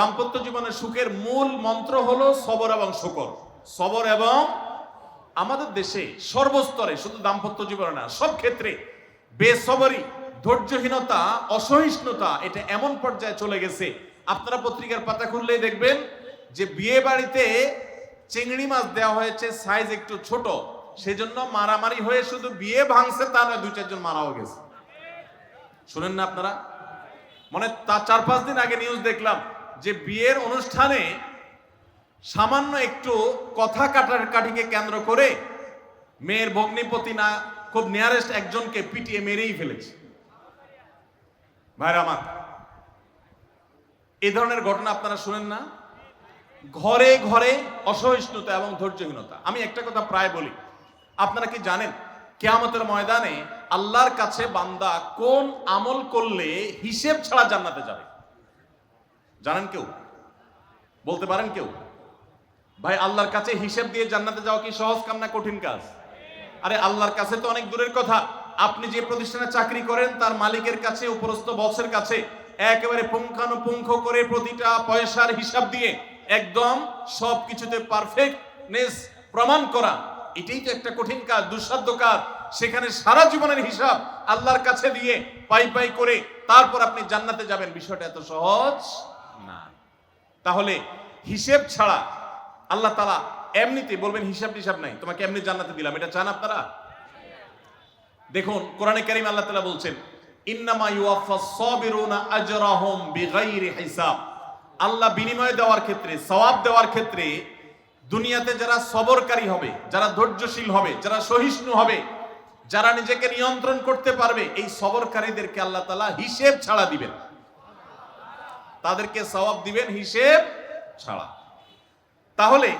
দাম্পত্য জীবনের সুখের মূল মন্ত্র হলো সবর এবং শুকর। সবর এবং আমাদের দেশে সর্বস্তরে শুধু দাম্পত্য জীবনে না, সব ক্ষেত্রে বেসবরি ধৈর্যহীনতা, অসহিষ্ণুতা, এটা এমন পর্যায়ে চলে গেছে। আপনারা পত্রিকার পাতা খুললেই দেখবেন যে বিয়ে বাড়িতে চিংড়ি মাছ দেওয়া হয়েছে সাইজ একটু ছোট। সেজন্য মারামারি হয়ে শুধু বিয়ে ভাঙছে, তা নয়, দুই, চারজন মারাও গেছে। শুনেন না আপনারা? মানে তা চার, পাঁচ দিন আগে নিউজ দেখলাম যে বিয়ের অনুষ্ঠানে সামান্য একটু কথা কাটার কাটিকে কেন্দ্র করে মেয়ের ভগ্নিপতি না, খুব নিয়ারেস্ট একজনকে পিটিয়ে মেরেই ফেলেছে। ভাইরা আমার এই ধরনের ঘটনা আপনারা শুনেন না? ঘরে ঘরে অসহিষ্ণুতা এবং ধৈর্যহীনতা। আমি একটা কথা প্রায় বলি, আপনারা কি জানেন, কেয়ামতের ময়দানে আল্লাহর কাছে বান্দা কোন আমল করলে হিসেব ছাড়া জান্নাতে যাবে? জানেন কেউ? বলতে পারেন কেউ? ভাই, আল্লাহর কাছে হিসেব দিয়ে জান্নাতে যাওয়া কি সহজ কাম না কঠিন কাজ? আরে, আল্লাহর কাছে তো অনেক দূরের কথা। আপনি যে প্রতিষ্ঠানে চাকরি করেন, তার মালিকের কাছে, উপরস্থ বসের কাছে, একেবারে পুঙ্খানুপুঙ্খ করে প্রতিটা পয়সার হিসাব দিয়ে একদম সব কিছুতে পারফেক্টনেস প্রমাণ করা, এটাই তো একটা কঠিন কাজ, দুঃসাধ্য কাজ। সেখানে সারা জীবনের হিসাব আল্লাহর কাছে দিয়ে পাই পাই করে তারপর আপনি জান্নাতে যাবেন। বিষয়টা এত সহজ? না। তাহলে হিসেব ছাড়া আল্লাহ তালা এমনিতে বলবেন, হিসাব টিসাব নাই, তোমাকে এমনি জান্নাতে দিলাম। এটা চান আপনারা? দেখুন, কোরআনে কারিম আল্লাহ তালা বলছেন, ইন্নামা ইউয়াফাস সাবিরুনা আজরাহুম বিগাইরি হিসাব। আল্লাহ বিনিময় দেওয়ার ক্ষেত্রে, সওয়াব দেওয়ার ক্ষেত্রে দুনিয়াতে যারা সবরকারী হবে, যারা ধৈর্যশীল হবে, যারা সহিষ্ণু হবে, যারা নিজেকে নিয়ন্ত্রণ করতে পারবে, এই সবরকারীদেরকে আল্লাহ তালা হিসেব ছাড়া দিবেন। তাদেরকে সওয়াব দিবেন হিসেব ছাড়া। তাহলে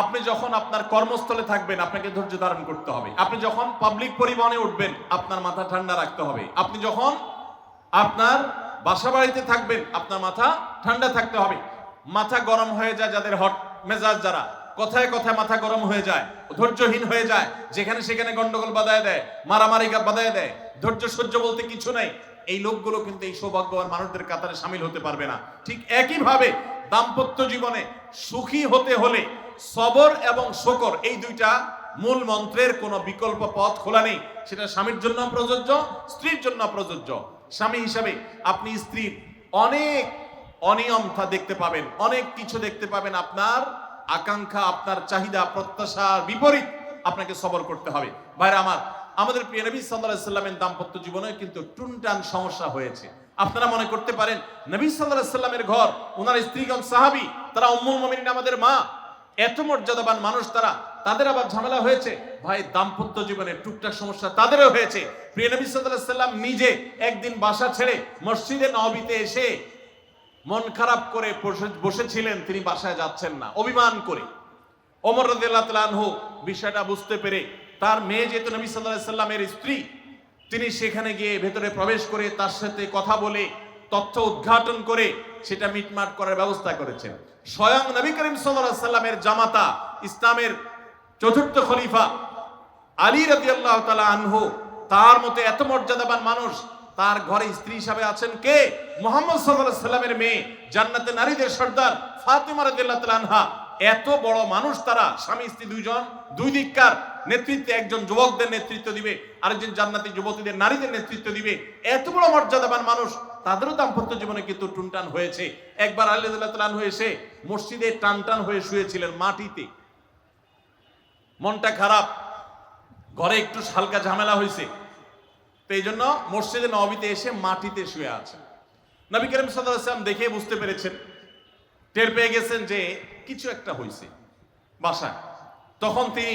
আপনি যখন আপনার কর্মস্থলে থাকবেন, আপনাকে ধৈর্য ধারণ করতে হবে। আপনি যখন পাবলিক পরিবহনে উঠবেন, আপনার মাথা ঠান্ডা রাখতে হবে। আপনি যখন আপনার বাসা বাড়িতে থাকবেন, আপনার মাথা ঠান্ডা থাকতে হবে। মাথা গরম হয়ে যায় যাদের হট মেজাজ যারা। কথায় কথায় মাথা গরম হয়ে যায়, ধৈর্যহীন হয়ে যায়, যেখানে সেখানে গন্ডগোল বাধায় দেয়, মারামারি বাধায় দেয়। ধৈর্য সহ্য বলতে কিছু নেই। এই লোকগুলো কিন্তু এই সৌভাগ্যবান মানুষদের কাতারে সামিল হতে পারবে না। ঠিক একইভাবে দাম্পত্য জীবনে সুখী হতে হলে সবর এবং শকর এই দুইটা মূল মন্ত্রের কোনো বিকল্প পথ খোলা নেই। সেটা স্বামীর জন্য প্রযোজ্য, স্ত্রীর জন্য প্রযোজ্য। স্বামী হিসাবে আপনি স্ত্রীর অনেক অনিয়মতা দেখতে পাবেন, অনেক কিছু দেখতে পাবেন। আপনার আকাঙ্ক্ষা, আপনার চাহিদা, প্রত্যাশার বিপরীত আপনাকে সবর করতে হবে। ভাইরা আমার আমাদের প্রিয় নবী সাল্লাল্লাহু সাল্লামের দাম্পত্য জীবনে কিন্তু টুনটান সমস্যা হয়েছে। আপনারা মনে করতে পারেন, নবী সাল্লাল্লাহু সাল্লামের ঘর ওনার স্ত্রীগণ সাহাবী, তারা উম্মুল মুমিনিন আমাদের মা। এত মর্যাদাবান মানুষ তারা, তাদের আবার ঝামেলা হয়েছে। ভাই, দাম্পত্য জীবনে টুকটাক সমস্যা তাদেরও হয়েছে। প্রিয় নবী সাল্লাল্লাহু সাল্লাম নিজে একদিন বাসা ছেড়ে মসজিদে নবীতে এসে মন খারাপ করে বসে- বসেছিলেন, তিনি বাসায় যাচ্ছেন না। অভিমান করে। তাআলা আনহু বিষয়টা বুঝতে পেরে তার মেয়ে যেহেতু নবী আলাইহি সাল্লামের স্ত্রী, তিনি সেখানে গিয়ে ভেতরে প্রবেশ করে তার সাথে কথা বলে, তথ্য উদ্ঘাটন করে সেটা মিটমাট করার ব্যবস্থা করেছেন। স্বয়ং নবী করিম আলাইহি সাল্লামের জামাতা, ইসলামের চতুর্থ খলিফা আলী রাদিয়াল্লাহু তাআলা আনহু, তার মতো এত মর্যাদাবান মানুষ, তার ঘরে স্ত্রী হিসাবে আছেন কে? মোহাম্মদ আলাইহি সাল্লামের মেয়ে, জান্নাতে নারীদের সর্দার ফাতিমা রাদিয়াল্লাহু তাআলা আনহা। এত বড় মানুষ তারা, স্বামী, স্ত্রী দুইজন, দুই দিককার। নেতৃত্বে একজন যুবকদের নেতৃত্ব দিবে, আরেকজন জান্নাতি যুবতীদের, নারীদের নেতৃত্ব দিবে। এত বড় মর্যাদাবান মানুষ, তাদেরও দাম্পত্য জীবনে কিন্তু টুনটান হয়েছে। একবার আলী রাদিয়াল্লাহু তাআলা এসে মসজিদে টান টান হয়ে শুয়েছিলেন মাটিতে। মনটা খারাপ, ঘরে একটু হালকা ঝামেলা হয়েছে। তো এই জন্য মসজিদে নবীতে এসে মাটিতে শুয়ে আছে। নবী করিম সাল্লাম দেখে বুঝতে পেরেছেন, টের পেয়ে গেছেন যে কিছু একটা হয়েছে বাসায়। তখন তিনি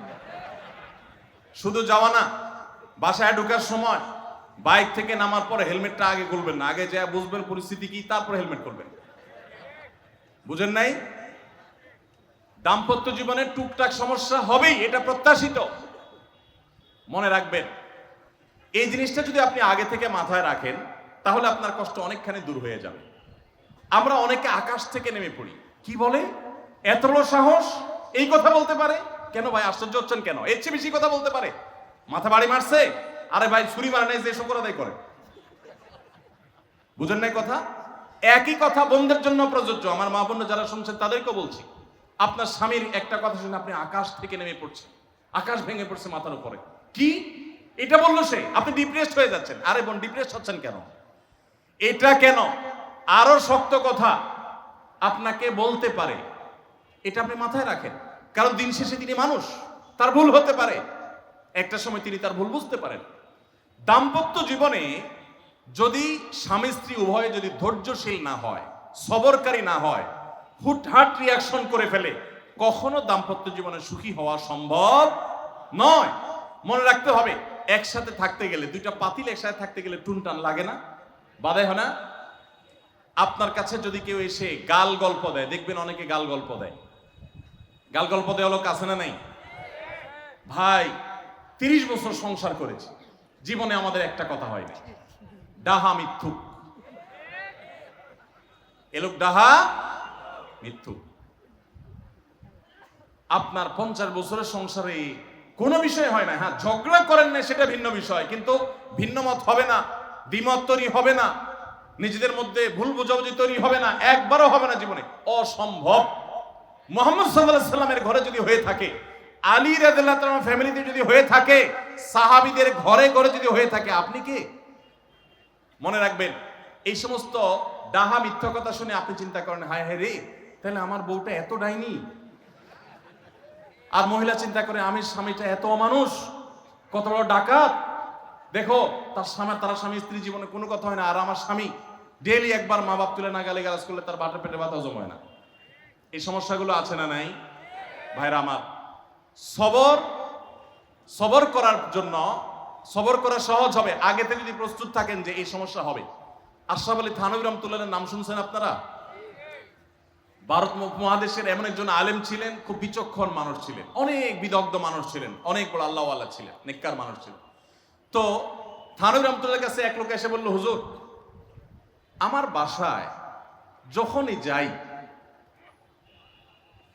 শুধু যাওয়া না, বাসায় ঢোকার সময় বাইক থেকে নামার পরে হেলমেটটা আগে খুলবেন না। আগে যা বুঝবেন পরিস্থিতি কি, তারপর হেলমেট করবেন বুঝেন নাই? দাম্পত্য জীবনে টুকটাক সমস্যা হবেই, এটা প্রত্যাশিত। মনে রাখবেন, এই জিনিসটা যদি আপনি আগে থেকে মাথায় রাখেন, তাহলে আপনার কষ্ট অনেকখানি দূর হয়ে যাবে। আমরা অনেকে আকাশ থেকে নেমে পড়ি। কি বলে? এত সাহস? এই কথা বলতে পারে? কেন ভাই আশ্চর্য হচ্ছেন কেন? এর চেয়ে বেশি কথা বলতে পারে। মাথা বাড়ি মারছে? আরে ভাই, ছুরি মারা নাই যে শকর আদায় করে। বুঝেন নাই কথা? একই কথা বন্ধের জন্য প্রযোজ্য। আমার মা বোন যারা শুনছেন তাদেরকে বলছি। আপনার স্বামীর একটা কথা শুনে আপনি আকাশ থেকে নেমে পড়ছেন। আকাশ ভেঙে পড়ছে মাথার উপরে। কি? এটা বলল সে? আপনি ডিপ্রেসড হয়ে যাচ্ছেন। আরে বোন ডিপ্রেসড হচ্ছেন কেন? এটা কেন? আরও শক্ত কথা। আপনাকে বলতে পারে। এটা আপনি মাথায় রাখেন। কারণ দিন শেষে তিনি মানুষ। তার ভুল হতে পারে। একটা সময় তিনি তার ভুল বুঝতে পারেন। দাম্পত্য জীবনে যদি স্বামী স্ত্রী উভয়ে যদি ধৈর্যশীল না হয়, সবরকারী না হয়, হুটহাট রিয়াকশন করে ফেলে, কখনো দাম্পত্য জীবনে সুখী হওয়া সম্ভব নয়। মনে রাখতে হবে, একসাথে থাকতে গেলে, দুইটা পাতিল একসাথে থাকতে গেলে টুনটান লাগে না। বাধে হয় না। আপনার কাছে যদি কেউ এসে গাল গল্প দেয়, দেখবেন অনেকে গাল গল্প দেয়। গাল গল্প দেওয়া লোক আছে না নাই? ভাই, তিরিশ বছর সংসার করেছি। জীবনে আমাদের একটা কথা হয়নি ডাহা মিথ্যুক। এলোক ডাহা মিথ্যুক। আপনার পঞ্চাশ বছরের সংসারে কোনো বিষয় হয় না। হ্যাঁ ঝগড়া করেন না, সেটা ভিন্ন বিষয়। কিন্তু ভিন্ন মত হবে না, দ্বিমত তৈরি হবে না। নিজেদের মধ্যে ভুল বোঝাবুঝি তৈরি হবে না। একবারও হবে না জীবনে। অসম্ভব। মোহাম্মদ সাল্লাহ সাল্লামের ঘরে যদি হয়ে থাকে, আলী রাদিল্লাহ ফ্যামিলিতে যদি হয়ে থাকে, সাহাবিদের ঘরে ঘরে যদি হয়ে থাকে, আপনি কে? মনে রাখবেন, এই সমস্ত ডাহা মিথ্যা কথা শুনে আপনি চিন্তা করেন, হায় হায় রে, তাহলে আমার বউটা এত ডাইনি। আর মহিলা চিন্তা করে আমি স্বামীটা এত মানুষ কত বড় ডাকাত। দেখো, তার স্বামী তার স্বামী স্ত্রী জীবনে কোনো কথা হয় না। আর আমার স্বামী ডেলি একবার মা বাপ তুলে না গালি গালাজ করলে তার বাটের পেটে বাতা জমায় না। এই সমস্যাগুলো আছে না নাই? ভাইরা আমার, সবর সবর করার জন্য, সবর করা সহজ হবে। আগে থেকে যদি প্রস্তুত থাকেন যে এই সমস্যা হবে। আশরাফ আলী থানবী রহমতুল্লাহের নাম শুনছেন আপনারা? ভারত মহাদেশের এমন একজন আলেম ছিলেন, খুব বিচক্ষণ মানুষ ছিলেন। অনেক বিদগ্ধ মানুষ ছিলেন, অনেক বড় আল্লাহওয়ালা ছিলেন, নেককার মানুষ ছিলেন। তো থানবী রহমতুল্লাহ কাছে এক লোক এসে বলল, হুজুর, আমার বাসায় যখনই যাই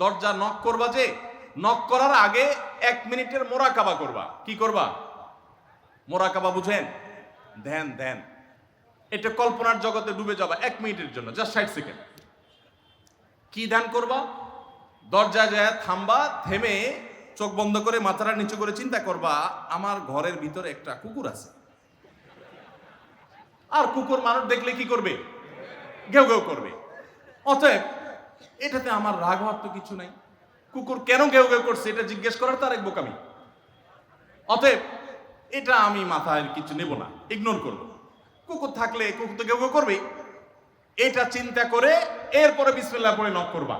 দরজা নক করবা যে নক করার আগে এক মিনিটের মোরাকাবা করবা। কি করবা? মোরাকাবা বুঝেন? ধ্যান ধ্যান এটা কল্পনার জগতে ডুবে যাবা এক মিনিটের জন্য জাস্ট ষাট সেকেন্ড। কি ধ্যান করবা? দরজা যায়, থামবা, থেমে চোখ বন্ধ করে মাথাটা নিচু করে চিন্তা করবা, আমার ঘরের ভিতরে একটা কুকুর আছে। আর কুকুর মানুষ দেখলে কি করবে? ঘেউ ঘেউ করবে। অতএব এটাতে আমার রাগ হওয়ার তো কিছু নাই। কুকুর কেন ঘেউ ঘেউ করছে এটা জিজ্ঞেস করার তার এক বোকামি। অতএব এটা আমি মাথায় কিছু নেব না ইগনোর করব। কুকুর থাকলে কুকুর তো ঘেউ ঘেউ করবেই। এটা চিন্তা করে এরপরে বিসমিল্লাহ পরে নক করবা।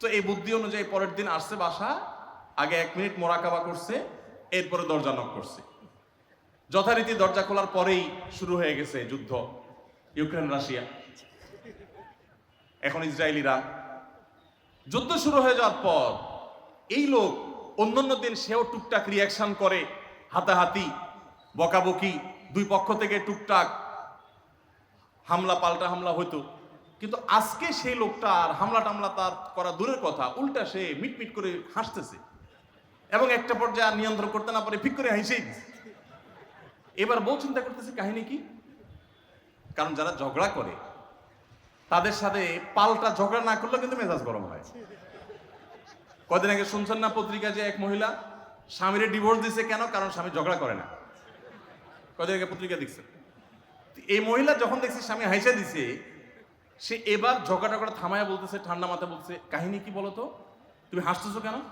তো এই বুদ্ধি অনুযায়ী পরের দিন আসছে বাসা, আগে এক মিনিট মোরাকাবা করছে, এরপরে দরজা নক করছে। যথারীতি দরজা খোলার পরেই শুরু হয়ে গেছে যুদ্ধ, ইউক্রেন, রাশিয়া। এখন ইসরায়েলিরা যুদ্ধ শুরু হয়ে যাওয়ার পর এই লোক অন্যান্য দিন সেও টুকটাক রিয়াকশন করে, হাতাহাতি, বকাবকি, দুই পক্ষ থেকে টুকটাক হামলা পাল্টা হামলা হতো কিন্তু আজকে সেই লোকটা আর হামলা টামলা তার করা দূরের কথা, উল্টা সে মিটমিট করে হাসতেছে এবং একটা পর্যায়ে আর নিয়ন্ত্রণ করতে না পারে, ফিক করে হাসেই এবার বউ চিন্তা করতেছে, কাহিনী কি? কারণ যারা ঝগড়া করে তাদের সাথে পাল্টা ঝগড়া না করলে কিন্তু মেজাজ গরম হয়। কদিন আগে শুনছেন না পত্রিকা যে এক মহিলা স্বামীরে ডিভোর্স দিছে কেন? কারণ স্বামী ঝগড়া করে না। কদিন আগে পত্রিকা দেখছে এই মহিলা যখন দেখছে স্বামী হাইসা দিছে, সে এবার ঝগড়া ঝগড়া থামায়া বলতেছে, ঠান্ডা মাথা বলছে কাহিনী কি বলতো? তুমি হাসতেছো কেন?